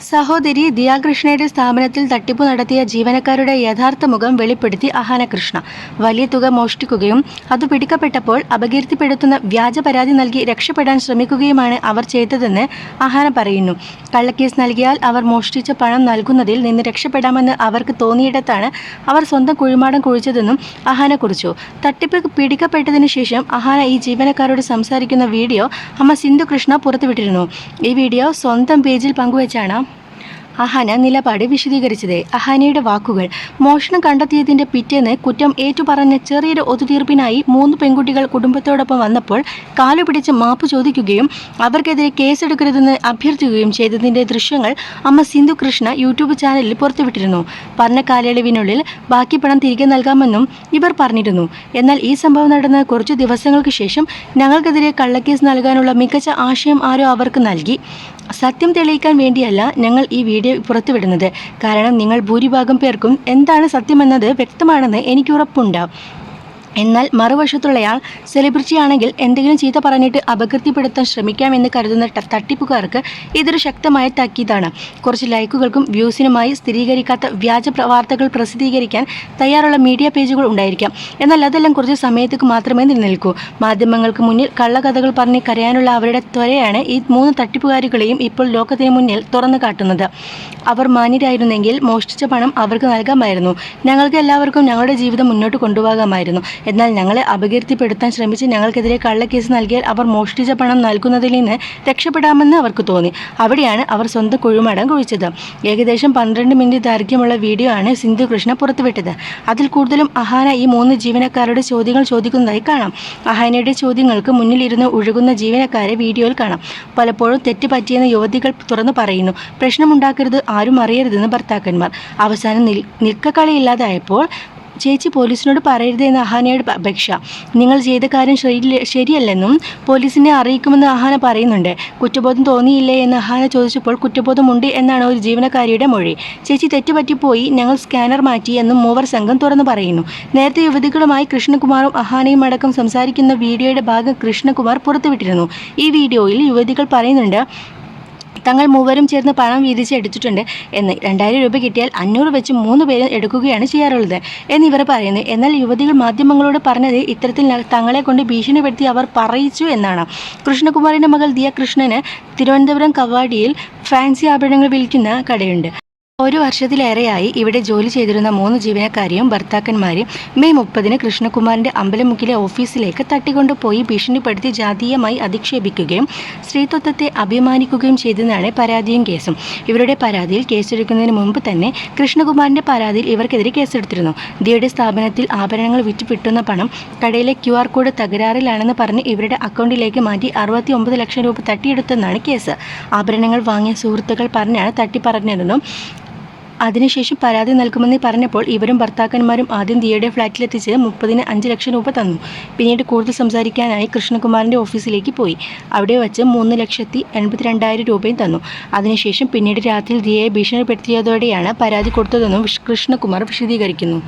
സഹോദരി ദിയാകൃഷ്ണയുടെ സ്ഥാപനത്തിൽ തട്ടിപ്പ് നടത്തിയ ജീവനക്കാരുടെ യഥാർത്ഥ മുഖം വെളിപ്പെടുത്തി അഹാനകൃഷ്ണ വലിയ തുക മോഷ്ടിക്കുകയും അത് പിടിക്കപ്പെട്ടപ്പോൾ അപകീർത്തിപ്പെടുത്തുന്ന വ്യാജ പരാതി നൽകി രക്ഷപ്പെടാൻ ശ്രമിക്കുകയുമാണ് അവർ ചെയ്തതെന്ന് അഹാന പറയുന്നു. കള്ളക്കേസ് നൽകിയാൽ അവർ മോഷ്ടിച്ച പണം നൽകുന്നതിൽ നിന്ന് രക്ഷപ്പെടാമെന്ന് അവർക്ക് തോന്നിയിടത്താണ് അവർ സ്വന്തം കുഴിമാടം കുഴിച്ചതെന്നും അഹാന കുറിച്ചു. തട്ടിപ്പ് പിടിക്കപ്പെട്ടതിന് ശേഷം അഹാന ഈ ജീവനക്കാരോട് സംസാരിക്കുന്ന വീഡിയോ അമ്മ സിന്ധു കൃഷ്ണ പുറത്തുവിട്ടിരുന്നു. ഈ വീഡിയോ സ്വന്തം പേജിൽ പങ്കുവച്ചാണ് അഹാന നിലപാട് വിശദീകരിച്ചത്. അഹാനയുടെ വാക്കുകൾ മോഷണം കണ്ടെത്തിയതിന്റെ പിറ്റേന്ന് കുറ്റം ഏറ്റുപറഞ്ഞ ചെറിയൊരു ഒത്തുതീർപ്പിനായി മൂന്ന് പെൺകുട്ടികൾ കുടുംബത്തോടൊപ്പം വന്നപ്പോൾ കാലുപിടിച്ച് മാപ്പ് ചോദിക്കുകയും അവർക്കെതിരെ കേസെടുക്കരുതെന്ന് അഭ്യർത്ഥിക്കുകയും ചെയ്തതിന്റെ ദൃശ്യങ്ങൾ അമ്മ സിന്ധു കൃഷ്ണ യൂട്യൂബ് ചാനലിൽ പുറത്തുവിട്ടിരുന്നു. പറഞ്ഞ കാലയളവിനുള്ളിൽ ബാക്കി പണം തിരികെ നൽകാമെന്നും ഇവർ പറഞ്ഞിരുന്നു. എന്നാൽ ഈ സംഭവം നടന്ന കുറച്ചു ദിവസങ്ങൾക്ക് ശേഷം ഞങ്ങൾക്കെതിരെ കള്ളക്കേസ് നൽകാനുള്ള മികച്ച ആശയം ആരോ അവർക്ക് നൽകി. സത്യം തെളിയിക്കാൻ വേണ്ടിയല്ല ഞങ്ങൾ ഈ വീഡിയോ പുറത്തുവിടുന്നത്. കാരണം നിങ്ങൾ ഭൂരിഭാഗം പേർക്കും എന്താണ് സത്യമെന്നത് വ്യക്തമാണെന്ന് എനിക്ക് ഉറപ്പുണ്ട്. എന്നാൽ മറുവശത്തുള്ളയാൾ സെലിബ്രിറ്റിയാണെങ്കിൽ എന്തെങ്കിലും ചീത്ത പറഞ്ഞിട്ട് അപകീർത്തിപ്പെടുത്താൻ ശ്രമിക്കാമെന്ന് കരുതുന്ന തട്ടിപ്പുകാർക്ക് ഇതൊരു ശക്തമായ താക്കീതാണ് കുറച്ച് ലൈക്കുകൾക്കും വ്യൂസിനുമായി സ്ഥിരീകരിക്കാത്ത വ്യാജ വാർത്തകൾ പ്രസിദ്ധീകരിക്കാൻ തയ്യാറുള്ള മീഡിയ പേജുകൾ ഉണ്ടായിരിക്കാം. എന്നാൽ അതെല്ലാം കുറച്ച് സമയത്തേക്ക് മാത്രമേ നിലനിൽക്കൂ. മാധ്യമങ്ങൾക്ക് മുന്നിൽ കള്ളകഥകൾ പറഞ്ഞ് കരയാനുള്ള അവരുടെ ത്വരയാണ് ഈ മൂന്ന് തട്ടിപ്പുകാരികളെയും ഇപ്പോൾ ലോകത്തിന് മുന്നിൽ തുറന്നു കാട്ടുന്നത്. അവർ മാന്യരായിരുന്നെങ്കിൽ മോഷ്ടിച്ച പണം അവർക്ക് നൽകാമായിരുന്നു. ഞങ്ങൾക്ക് എല്ലാവർക്കും ഞങ്ങളുടെ ജീവിതം മുന്നോട്ട് കൊണ്ടുപോകാമായിരുന്നു. എന്നാൽ ഞങ്ങളെ അപകീർത്തിപ്പെടുത്താൻ ശ്രമിച്ച് ഞങ്ങൾക്കെതിരെ കള്ളക്കേസ് നൽകിയാൽ അവർ മോഷ്ടിച്ച പണം നൽകുന്നതിൽ നിന്ന് രക്ഷപ്പെടാമെന്ന് അവർക്ക് തോന്നി. അവിടെയാണ് അവർ സ്വന്തം കുഴിമടം കുഴിച്ചത്. ഏകദേശം പന്ത്രണ്ട് മിനിറ്റ് ദൈർഘ്യമുള്ള വീഡിയോ ആണ് സിന്ധു കൃഷ്ണ പുറത്തുവിട്ടത്. അതിൽ കൂടുതലും അഹാന ഈ മൂന്ന് ജീവനക്കാരുടെ ചോദ്യങ്ങൾ ചോദിക്കുന്നതായി കാണാം. അഹാനയുടെ ചോദ്യങ്ങൾക്ക് മുന്നിലിരുന്ന് ഒഴുകുന്ന ജീവനക്കാരെ വീഡിയോയിൽ കാണാം. പലപ്പോഴും തെറ്റ് പറ്റിയെന്ന് യുവതികൾ തുറന്നു പറയുന്നു. പ്രശ്നമുണ്ടാക്കരുത് ആരും അറിയരുതെന്ന് ഭർത്താക്കന്മാർ. അവസാനം നിൽ നിൽക്കക്കളിയില്ലാതായപ്പോൾ ചേച്ചി പോലീസിനോട് പറയരുത് എന്ന് അഹാനയുടെ അപേക്ഷ. നിങ്ങൾ ചെയ്ത കാര്യം ശരിയല്ലെന്നും പോലീസിനെ അറിയിക്കുമെന്ന് അഹാന പറയുന്നുണ്ട്. കുറ്റബോധം തോന്നിയില്ലേ എന്ന് അഹാന ചോദിച്ചപ്പോൾ കുറ്റബോധമുണ്ട് എന്നാണ് ഒരു ജീവനക്കാരിയുടെ മൊഴി. ചേച്ചി തെറ്റുപറ്റിപ്പോയി ഞങ്ങൾ സ്കാനർ മാറ്റി എന്നും മൂവർ സംഘം തുറന്നു പറയുന്നു. നേരത്തെ യുവതികളുമായി കൃഷ്ണകുമാറും അഹാനയും അടക്കം സംസാരിക്കുന്ന വീഡിയോയുടെ ഭാഗം കൃഷ്ണകുമാർ പുറത്തുവിട്ടിരുന്നു. ഈ വീഡിയോയിൽ യുവതികൾ പറയുന്നുണ്ട് തങ്ങൾ മൂവരും ചേർന്ന് പണം വീതിച്ച് എടുത്തിട്ടുണ്ട് എന്ന് രണ്ടായിരം രൂപ കിട്ടിയാൽ അഞ്ഞൂറ് വെച്ച് മൂന്ന് പേരും എടുക്കുകയാണ് ചെയ്യാറുള്ളത് എന്നിവർ പറയുന്നു. എന്നാൽ യുവതികൾ മാധ്യമങ്ങളോട് പറഞ്ഞത് ഇത്തരത്തിൽ തങ്ങളെ കൊണ്ട് ഭീഷണിപ്പെടുത്തി അവർ പറയിച്ചു എന്നാണ്. കൃഷ്ണകുമാറിന്റെ മകൾ ദിയ കൃഷ്ണന് തിരുവനന്തപുരം കവാടിയിൽ ഫാൻസി ആഭരണങ്ങൾ വിൽക്കുന്ന കടയുണ്ട്. ഒരു വർഷത്തിലേറെയായി ഇവിടെ ജോലി ചെയ്തിരുന്ന മൂന്ന് ജീവനക്കാരെയും ഭർത്താക്കന്മാരെയും മെയ് മുപ്പതിന് കൃഷ്ണകുമാറിന്റെ അമ്പലമുക്കിലെ ഓഫീസിലേക്ക് തട്ടിക്കൊണ്ടുപോയി ഭീഷണിപ്പെടുത്തി ജാതീയമായി അധിക്ഷേപിക്കുകയും സ്ത്രീത്വത്തെ അഭിമാനിക്കുകയും ചെയ്തെന്നാണ് പരാതിയും കേസും. ഇവരുടെ പരാതിയിൽ കേസെടുക്കുന്നതിന് മുമ്പ് തന്നെ കൃഷ്ണകുമാറിന്റെ പരാതിയിൽ ഇവർക്കെതിരെ കേസെടുത്തിരുന്നു. ദിയുടെ സ്ഥാപനത്തിൽ ആഭരണങ്ങൾ വിറ്റ് കിട്ടുന്ന പണം കടയിലെ ക്യു ആർ കോഡ് തകരാറിലാണെന്ന് പറഞ്ഞ് ഇവരുടെ അക്കൗണ്ടിലേക്ക് മാറ്റി അറുപത്തി ഒമ്പത് ലക്ഷം രൂപ തട്ടിയെടുത്തെന്നാണ് കേസ്. ആഭരണങ്ങൾ വാങ്ങിയ സുഹൃത്തുക്കൾ പറഞ്ഞാണ് തട്ടിപ്പറഞ്ഞതെന്നും അതിനുശേഷം പരാതി നൽകുമെന്ന് പറഞ്ഞപ്പോൾ ഇവരും ഭർത്താക്കന്മാരും ആദ്യം ദിയയുടെ ഫ്ളാറ്റിലെത്തിച്ച് മുപ്പതിന് അഞ്ച് ലക്ഷം രൂപ തന്നു. പിന്നീട് കൂടുതൽ സംസാരിക്കാനായി കൃഷ്ണകുമാറിന്റെ ഓഫീസിലേക്ക് പോയി. അവിടെ വച്ച് മൂന്ന് ലക്ഷത്തി എൺപത്തിരണ്ടായിരം രൂപയും തന്നു. അതിനുശേഷം പിന്നീട് രാത്രിയിൽ ദിയയെ ഭീഷണിപ്പെടുത്തിയതോടെയാണ് പരാതി കൊടുത്തതെന്നും കൃഷ്ണകുമാർ വിശദീകരിക്കുന്നു.